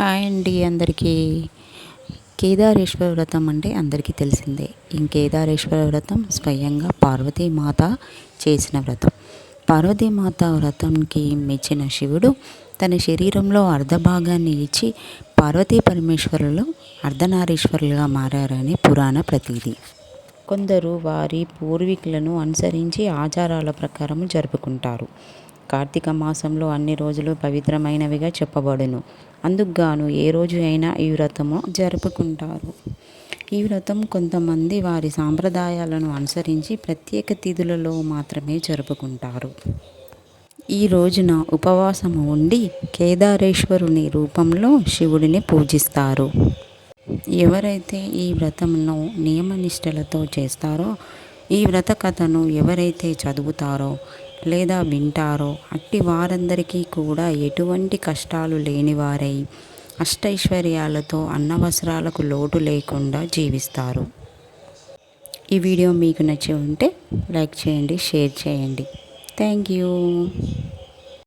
Hi అండి అందరికీ. కేదారేశ్వర వ్రతం అంటే అందరికీ తెలిసిందే. ఈ కేదారేశ్వర వ్రతం స్వయంగా పార్వతీమాత చేసిన వ్రతం. పార్వతీమాత వ్రతంకి మెచ్చిన శివుడు తన శరీరంలో అర్ధభాగాన్ని ఇచ్చి పార్వతీ పరమేశ్వరులు అర్ధనారీశ్వరులుగా మారారని పురాణ ప్రతీది కొందరు వారి పూర్వీకులను అనుసరించి ఆచారాల ప్రకారం జరుపుకుంటారు. కార్తీక మాసంలో అన్ని రోజులు పవిత్రమైనవిగా చెప్పబడును. అందుకుగాను ఏ రోజు అయినా ఈ వ్రతము జరుపుకుంటారు. ఈ వ్రతం కొంతమంది వారి సాంప్రదాయాలను అనుసరించి ప్రత్యేక తిథులలో మాత్రమే జరుపుకుంటారు. ఈ రోజున ఉపవాసము ఉండి కేదారేశ్వరుని రూపంలో శివుడిని పూజిస్తారు. ఎవరైతే ఈ వ్రతంను నియమనిష్టలతో చేస్తారో ఈ వ్రత కథను ఎవరైతే చదువుతారో లేదా వింటారో అట్టి వారందరికీ కూడా ఎటువంటి కష్టాలు లేనివారై అష్టైశ్వర్యాలతో అన్నవసరాలకు లోటు లేకుండా జీవిస్తారు. ఈ వీడియో మీకు నచ్చి ఉంటే లైక్ చేయండి షేర్ చేయండి. Thank you.